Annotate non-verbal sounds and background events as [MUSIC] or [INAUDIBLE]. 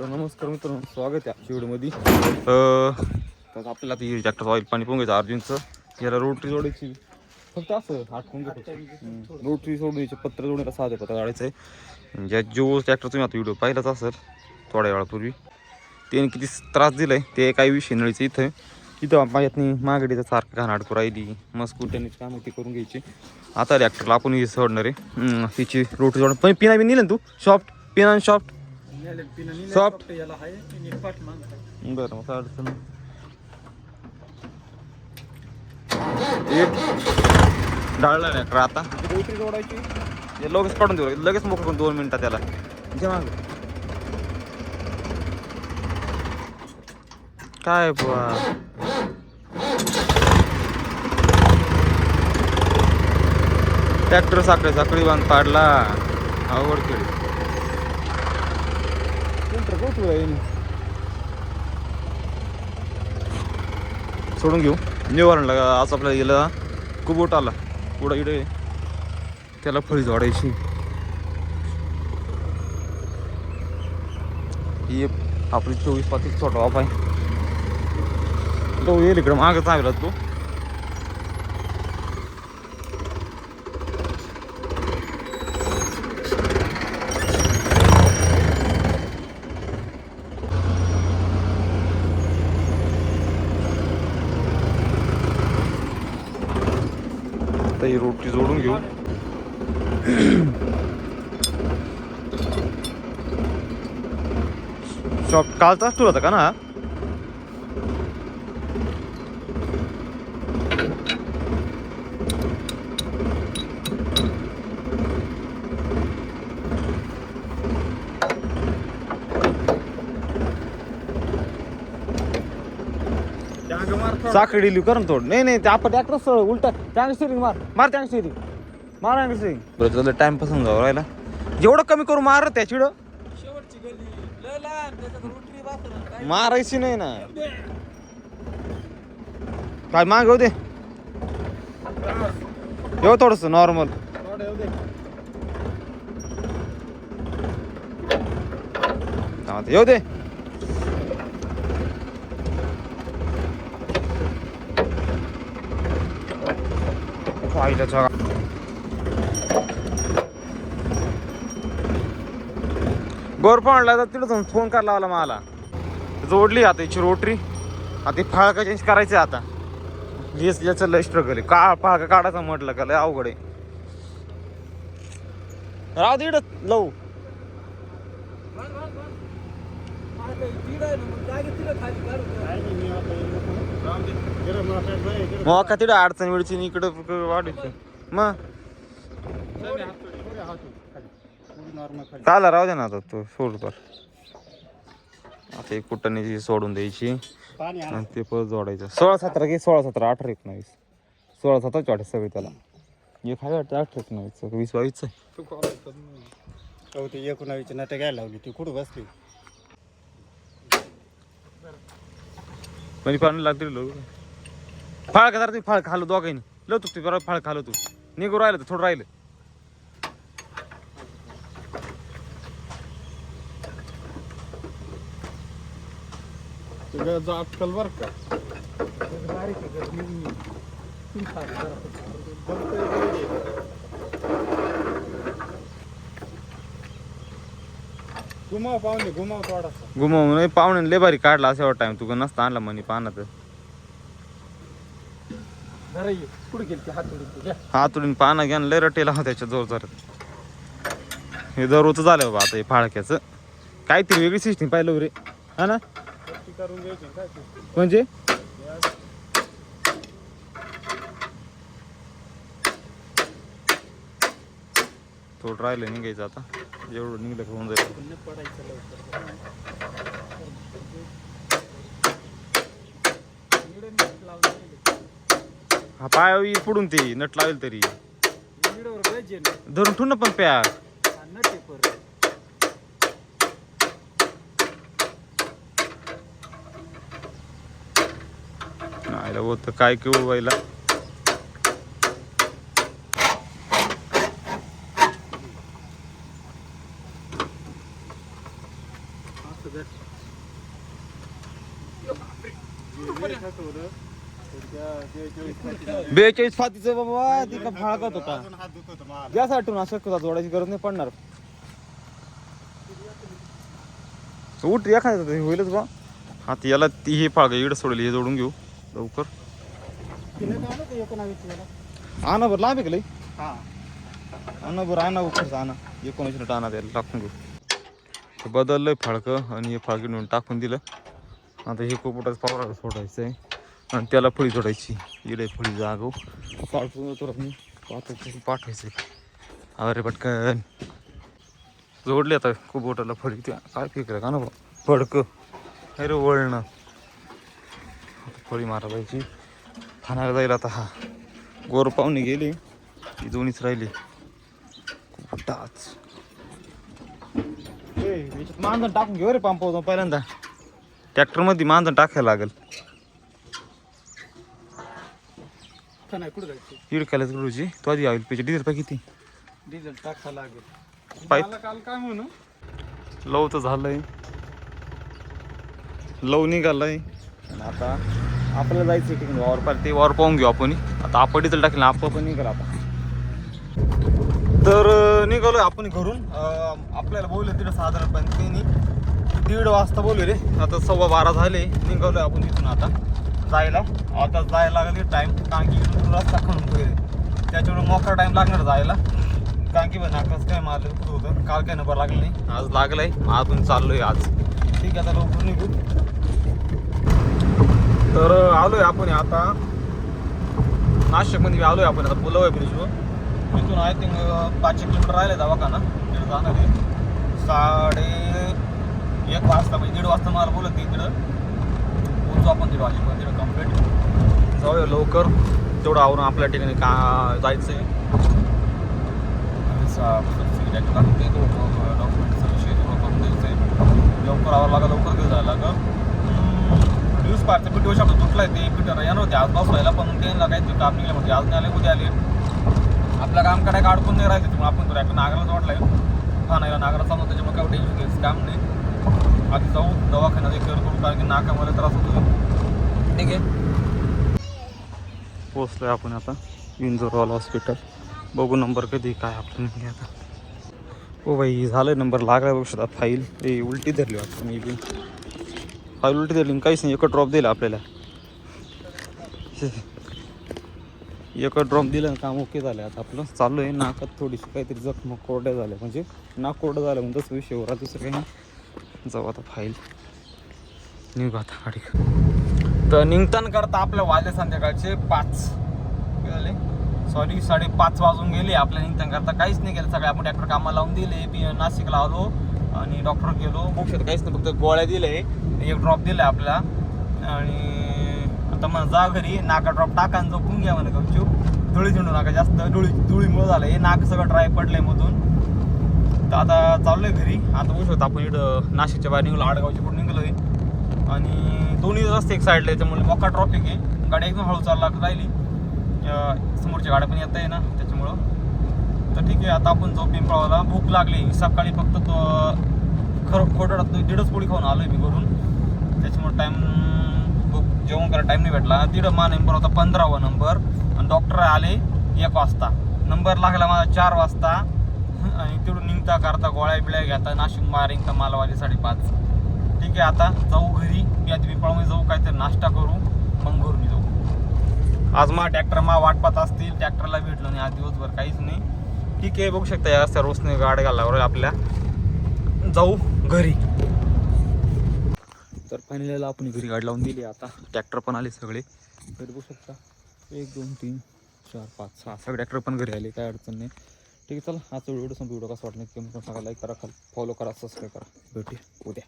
तर नमस्कार मित्रांनो स्वागत आहे आजच्या व्हिडिओमध्ये. तर आपल्याला आता ट्रॅक्टर ऑइल पाणी पोंगायचं अर्जुनचं. याला रोटरी जोडायची. फक्त असं आठवून रोटरी सोडायची पत्र जोडण्याला साधे पत्र काढायचं आहे. ज्या जो ट्रॅक्टर तुम्ही आता व्हिडिओ पाहिलाच असेल थोड्या वेळापूर्वी त्याने किती त्रास दिलाय ते काही विषय नळीचं इथं. इथं माझ्यातनी मागडीचं सारखं घाणाडकू राहिली मस्त त्यांनी कामं ती करून घ्यायची. आता ट्रॅक्टरला आपण हे सोडणार आहे. तिची रोटरी जोड पण पिना बी नेलं ना तू? सॉफ्ट पिना सॉफ्ट. याला आहे पाठ मागताय बरं मग अडचण. एक. डाळला नाही का आता. रोटरी जोडायची. लगेच काढून देऊ लगेच मोकळं करून दोन मिनिटात त्याला जे माग. काय बुवा? ट्रॅक्टर साखळी साखळी बांध पाडला. अवघड खेळ सोडून घेऊ. निवारणला आज आपल्याला गेला. कुबोट आला. पुढं इडे त्याला फळी जोडायची. ही आपली चोवीस पाचीस छोटा बाप आहे. तो येईल इकडं. मागं चांगला तो. ही रोटी जोडून घेऊ. शॉप कालचा टूर होता का ना साखळी लिहू कर ना थोडं. नाही नाही ते आपण ट्रॅक्टर उलट. टँक स्टिरिंग मार. मार टँक स्टिरिंग मार टँक स्टिरिंग बरं तुला टाइमपासून जाऊ राहिला. जेवढं कमी करू मार काय? मारायची नाही ना. काय माग येऊ दे. येऊ थोडस नॉर्मल येऊ दे. येऊ दे पाहिलं चला तर तिथं फोन करायला लावला मला जोडली आता याची रोटरी आता फाळका चेंज करायचं आता हेच याचं लय स्ट्रगल आहे का फाळका काढायचा म्हटलं का लय अवघड आहे राव दे लव आहे मग का? का तिथं अडचण वेळची इकडं वाढायची मग चाला राहू दे ना आता तू सोड तर आता एक कुटाने सोडून द्यायची आणि ते परत जोडायचं. सोळा सतरा घे सोळा सतरा अठरा एकोणावीस. सोळा सतरा वाटत सगळे त्याला. एक काय वाटतं अठरा एकोणावीस वीस बावीस हो ते एकोणावीसची नट घ्यायला लावली ती कुठं बसली? म्हणजे पाणी लागते लोक? फाळ का जरा ते फाळ खालो दोघांनी? लो तू ते बरोबर फाळ खालो तू. निघू राहिलं तर थोडं राहिलं. अक्कल बर का? बारीक आहे गं, मी- मी- मी खाली जरा. घुमाव पाहुणे थोडासा गुमावून नाही पाहुणे लय भारी काढला असं टाइम तू नसता आणला म्हणे पाहणार तर. जरा ये. गेली ती घ्या. पानं घ्या लय रटेला होता त्याच्या जोर जोरात. हे दररोजचं झालं बाबा आता हे फाळक्याचं. काहीतरी वेगळी सिस्टीम पाहिलं रे हा ना? ती करून घ्यायची काय ते? म्हणजे? थोडं राहिलं निघायचं आता. एवढं निघलं होऊन जाईल. हा पाय पुढून ते नट लावेल तरी. धरून ठेवून ना पण प्या हा, नाही होतं काय केवळ व्हायला असं बेचाळीस फातीचं बाबा ती का फाळकत होता अजून हात. गॅस आठवून असं कदा जोडायची गरज नाही पडणार. उठ एखाद्या तरी होईलच बा. आता याला ती हे फाळग इकडे सोडली हे जोडून घेऊ लवकर. आणा बरं लांब आहे का लई? हा आणा बरं आणा खर्च आणा. एकोणीस मिनिट आणा त्याला टाकून घेऊ. बदललंय फाळकं आणि हे फाळकं नेऊन टाकून दिलं. आता हे कुपटाच पावराला सोडायचं आहे आणि त्याला फळी सोडायची. इकडे फळी जागो. पाठवून तर मी. पाठवायचं पाठवायचं अरे पटकन. जोडले आता खूप फळी. त्या काय फिकर का ना फडकं. अरे वळणं. आता फळी मारायची खाणार जाईल आता हा. गोर पाहुणे गेले. ती दोन्हीच राहिली. कुपटाच मानधन टाकून घेऊ रे पंप पहिल्यांदा. ट्रॅक्टरमध्ये मानधन टाकायला लागेल. का नाही कुठं जायचं? दीड कॅलेच गुरुजी तो आधी आईल पेचे डिझेल पाय किती? डिझेल टाका लागेल. मला काल काय म्हणू? लव तर झालंय. लव निघालंय. आता आपल्याला जायचं की वावर पाहिजे ते वावर पाहून घेऊ आपण. आता आपण डिझेल टाकेल आपण पण निघाल आता. तर अं, निघालोय आपण घरून. आपल्याला बोलले तिथं साधारणपणे त्यांनी दीड वाजता बोलू रे. आता सव्वा बारा झाले. निघालोय आपण तिथून आता जायला. आता जायला लागले टाईम कारण की इथून रस्ता खणून वगैरे त्याच्यामुळे मोकळा टाईम लागणार जायला. कारण की बघ नाकाच काय मारलं कुठं होतं काल काय नंबर लागला नाही. आज लागलाय. अजून चाललोय आज. ठीक आहे आता लवकर निघू. तर आलोय आपण आता. नाशिकमध्ये आलोय आपण आता पुलाव आहे ब्रिजवर इथून आय थिंक पाचशे किलोमीटर राहिले दवाखाना. तिकडे जाणार आहे. साडे एक वाजता म्हणजे दीड वाजता मला बोलत ते तिकडं पोहोचू आपण दीड वाजेपर्यंत तिकडं कंप्लीट जाऊया लवकर. तेवढं आवरून आपल्या ठिकाणी का जायचं आहे डॉक्युमेंटचा विषय थोडं करून द्यायचं आहे लवकर आवर लागा लवकर घेऊन जायला लागा. न्यूज पार्टचं पीटीओ शॉप आहे ते. पीटर येणार होते आज बसवायला पण त्यांना काही ते काम निघलं म्हणजे आज नाही आले उद्या आले. आपलं काम काय अडकून नाही राहिले त्यामुळे आपण तुला नागराला हा ठाण्याला नागरा चालू त्याच्यामुळे काय टेन्शन घ्यायचं काम नाही. आधी जाऊ दवाखान्यात एक करू कारण की नाकामध्ये त्रास होतो ठीक आहे. पोचलो आहे आपण आता इंदोरवाला हॉस्पिटल. बघू नंबर कधी काय आपण आता. हो बाई झालं नंबर लागला बघू शकता फाईल. ए उलटी धरली वाटतं मी बी. फाईल उलटी धरली आणि काहीच नाही एक ड्रॉप दिला आपल्याला. [LAUGHS] एक ड्रॉप दिलं काम ओके झालं आता आपलं. चालू आहे नाकात थोडीशी काहीतरी जखम कोरड्या झाल्या. म्हणजे नाक कोरडं झालं म्हणून तसं विषय होता दुसरं काही नाही. जाऊ आता फाईल. निघू आता गाडी तर निघताना करता आपल्या वाजले संध्याकाळचे पाच. झाले? सॉरी साडेपाच वाजून गेले. आपल्या निघताना करता काहीच नाही केलं. सगळे आपण डॉक्टर कामाला लावून दिले. बी नाशिकला आलो आणि डॉक्टर गेलो. बघू शकतो काहीच नाही. फक्त गोळ्या दिले. एक ड्रॉप दिला आपला. आणि आता मग जा घरी. नाका ड्रॉप टाका झोपून घ्या म्हणे गपचूप. धुळी झेंडू नका जास्त. धुळी धुळीमुळं झालं. हे नाक सगळं ड्राय पडलंय मधून. तर आता चाललोय घरी. आता बघू शकतो आपण इकडं नाशिकच्या बाहेर निघलो आडगावच्या पुढे निघलोय. आणि दोन्ही रस्ते एक साईडला त्याच्यामुळे मोका ट्रॉफिक आहे. गाडी एकदम हळू चालला राहिली. समोरच्या गाड्या पण येत आहे ना त्याच्यामुळं. तर ठीक आहे आता आपण जाऊ पिंपळाला भूक लागली. सकाळी फक्त तो खरं खोटं दीडच पोळी खाऊन आलो आहे मी घरून. त्याच्यामुळे टाईम भूक जेवण करायला टाईम नाही भेटला. दीड मा नंबर होता पंधरावा नंबर आणि डॉक्टर आले एक वाजता. नंबर लागला माझा चार वाजता. आणि तिकडून निघता करता गोळ्या बिळ्या घेता नाशिक मारिंग तर मालवाली साडेपाच. ठीक आहे आता जाऊ घरी. मी आता पिंपळामध्ये जाऊ काहीतरी नाश्ता करू. मग घरून जाऊ. आज मा ट्रॅक्टर मा वाट पाहत असतील ट्रॅक्टरला भेटलो नाही. आज दिवसभर काहीच नाही. ठीक आहे बघू शकता या रस्त्यावर रोसने गाड्या घालावर आपल्या. जाऊ घरी. तर फायनल आपण घरी गाडी लावून दिली. आता ट्रॅक्टर पण आले सगळे. घरी बघू शकता. एक दोन तीन चार पाच सहा. सगळे ट्रॅक्टर पण घरी आले. काय अडचण नाही. ठीक आहे चला. आजचा व्हिडिओ संपू व्हिडिओ कसा वाटलं कमेंट करून सांगा. लाईक करा फॉलो करा सबस्क्राईब करा. भेटूया उद्या.